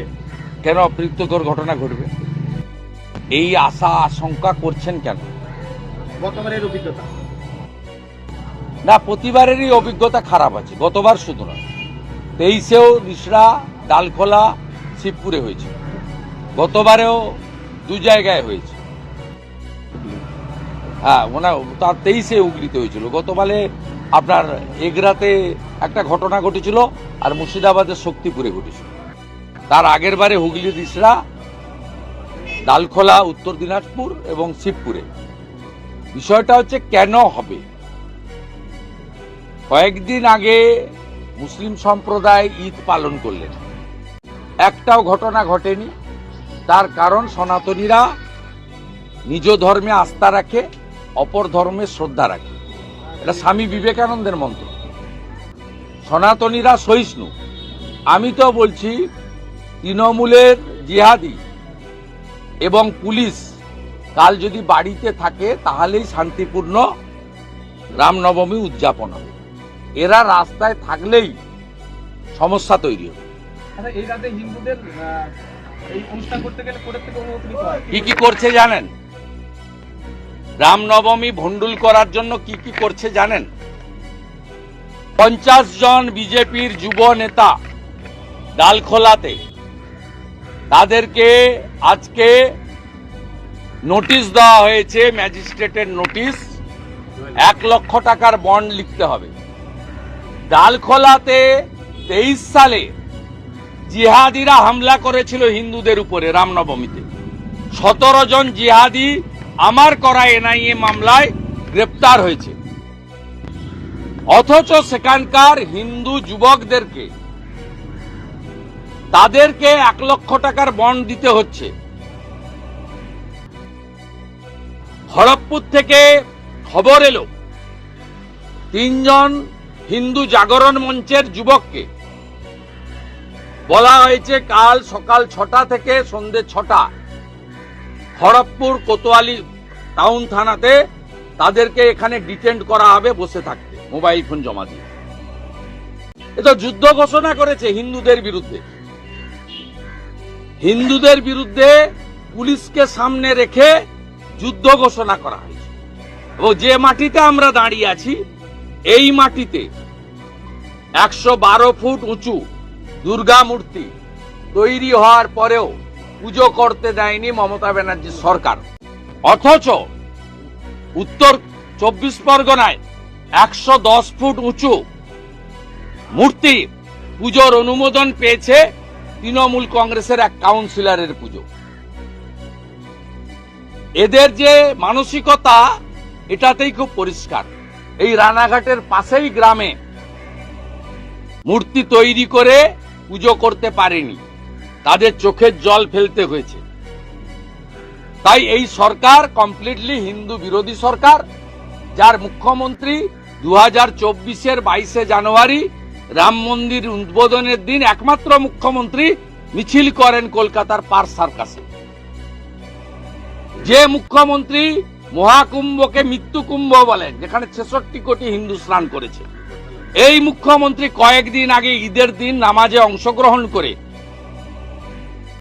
ঘটবে কেন অপ্রীতকর ঘটনা ঘটবে? এই আশা আশঙ্কা করছেন কেন? গতবারের অভিজ্ঞতা। না প্রতিবারেরই অভিজ্ঞতা খারাপ আছে গতবার শুধু নয়। তেইশেও রিসড়া ডালখোলা শিবপুরে হয়েছে। গতবারেও দু জায়গায় হয়েছে। হ্যাঁ ওনা তার তেইশে উগলিতে হয়েছিল। গতবারে আপনার এগরাতে একটা ঘটনা ঘটেছিল আর মুর্শিদাবাদের শক্তিপুরে ঘটেছিল। তার আগের বারে হুগলি রিসড়া ডালখোলা, উত্তর দিনাজপুর এবং শিবপুরে। বিষয়টা হচ্ছে কেন হবে? কয়েকদিন আগে মুসলিম সম্প্রদায় ঈদ পালন করলেন। একটাও ঘটনা ঘটেনি। তার কারণ সনাতনীরা নিজ ধর্মে আস্থা রাখে, অপর ধর্মে শ্রদ্ধা রাখে। এটা স্বামী বিবেকানন্দের মন্ত্র। সনাতনীরা সহিষ্ণু। আমি তো বলছি তৃণমূলের জিহাদি এবং পুলিশ কাল যদি বাড়িতে থাকে তাহলেই শান্তিপূর্ণ রামনবমী উদযাপন হবে। এরা রাস্তায় থাকলেই সমস্যা তৈরি হবে। আচ্ছা কি কি করছে জানেন? রামনবমী ভণ্ডুল করার জন্য কি কি করছে জানেন? পঞ্চাশ জন বিজেপির যুব নেতা ডালখোলাতে তাদেরকে আজকে নোটিশ দেওয়া হয়েছে, ম্যাজিস্ট্রেটের নোটিশ। এক লক্ষ টাকার বন্ড লিখতে হবে। ডালখোলাতে তেইশ সালে জিহাদিরা হামলা করেছিল হিন্দুদের উপরে রামনবমীতে। সতেরো জন জিহাদি আমার করা এনআইএ মামলায় গ্রেপ্তার হয়েছে। অথচ সেখানকার হিন্দু যুবকদেরকে তাদেরকে এক লক্ষ টাকার বন্ড দিতে হচ্ছে। খড়গপুর থেকে খবর এলো, তিনজন হিন্দু জাগরণ মঞ্চের যুবককে। বলা হয়েছে কাল সকাল ছটা থেকে সন্ধে ছটা খড়গপুর কোতোয়ালি টাউন থানাতে তাদেরকে এখানে ডিটেন্ড করা হবে বসে থাকতে, মোবাইল ফোন জমা দিয়ে। এ তো যুদ্ধ ঘোষণা করেছে হিন্দুদের বিরুদ্ধে। হিন্দুদের বিরুদ্ধে পুলিশকে সামনে রেখে যুদ্ধ ঘোষণা করা হয়েছে। এবং যে মাটিতে আমরা দাঁড়িয়ে আছি, এই মাটিতে একশো বারো ফুট উঁচু দুর্গা মূর্তি তৈরি হওয়ার পরেও পুজো করতে দেয়নি মমতা ব্যানার্জি সরকার। অথচ উত্তর চব্বিশ পরগনায় একশো দশ ফুট উঁচু মূর্তি পুজোর অনুমোদন পেয়েছে তৃণমূল কংগ্রেসের এক কাউন্সিলরের পুজো। এদের যে মানসিকতা, এটাতেই খুব পরিষ্কার। এই রানাঘাটের পাশেই গ্রামে মূর্তি তৈরি করে পুজো করতে পারেনি। তাদের চোখের জল ফেলতে হয়েছে। তাই এই সরকার কমপ্লিটলি হিন্দু বিরোধী সরকার, যার মুখ্যমন্ত্রী দু হাজার চব্বিশের বাইশে জানুয়ারি রাম মন্দির উদ্বোধনের দিন একমাত্র মুখ্যমন্ত্রী মিছিল করেন কলকাতার পার্ক সার্কাসে যে মুখ্যমন্ত্রী মহাকুম্ভকে মৃত্যু কুম্ভ বলেন, যেখানে ছেষট্টি কোটি হিন্দু স্নান করেছে। এই মুখ্যমন্ত্রী কয়েকদিন আগে ঈদের দিন নামাজে অংশগ্রহণ করে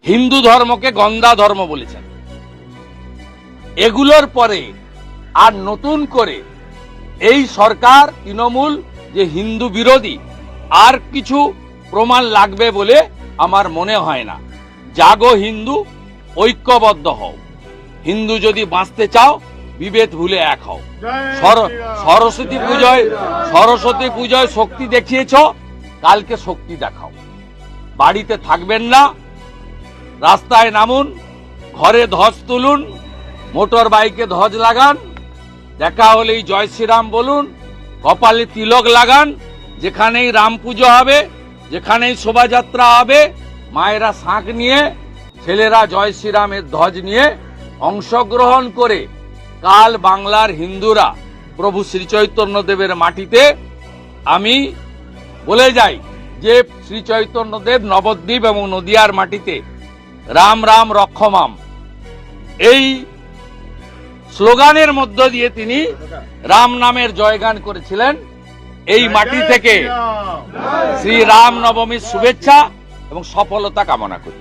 হিন্দু ধর্মকে গন্দা ধর্ম বলেছেন। এগুলোর পরে আর নতুন করে এই সরকার তৃণমূল যে হিন্দু বিরোধী আর কিছু প্রমাণ লাগবে বলে আমার মনে হয় না। জাগো হিন্দু ঐক্যবদ্ধ হও। হিন্দু যদি বাঁচতে চাও বিভেদ ভুলে এক হও। সর- সরস্বতী পুজোয় সরস্বতী পুজোয় শক্তি দেখিয়েছ কালকে শক্তি দেখাও। বাড়িতে থাকবেন না রাস্তায় নামুন ঘরে ধ্বজ তুলুন মোটর বাইকে ধ্বজ লাগান দেখা হলেই জয় শ্রীরাম বলুন কপালে তিলক লাগান যেখানেই রাম পুজো হবে, যেখানেই শোভাযাত্রা হবে, মায়েরা শাঁখ নিয়ে, ছেলেরা জয় শ্রীরামের ধ্বজ নিয়ে অংশগ্রহণ করে কাল বাংলার হিন্দুরা প্রভু শ্রী চৈতন্যদেবের মাটিতে আমি বলে যাই যে শ্রী চৈতন্যদেব নবদ্বীপ এবং নদিয়ার মাটিতে রাম রাম রক্ষমাম। এই স্লোগানের মধ্য দিয়ে তিনি রাম নামের জয়গান করেছিলেন। এই মাটি থেকে শ্রী রাম নবমীর শুভেচ্ছা এবং সফলতা কামনা করি।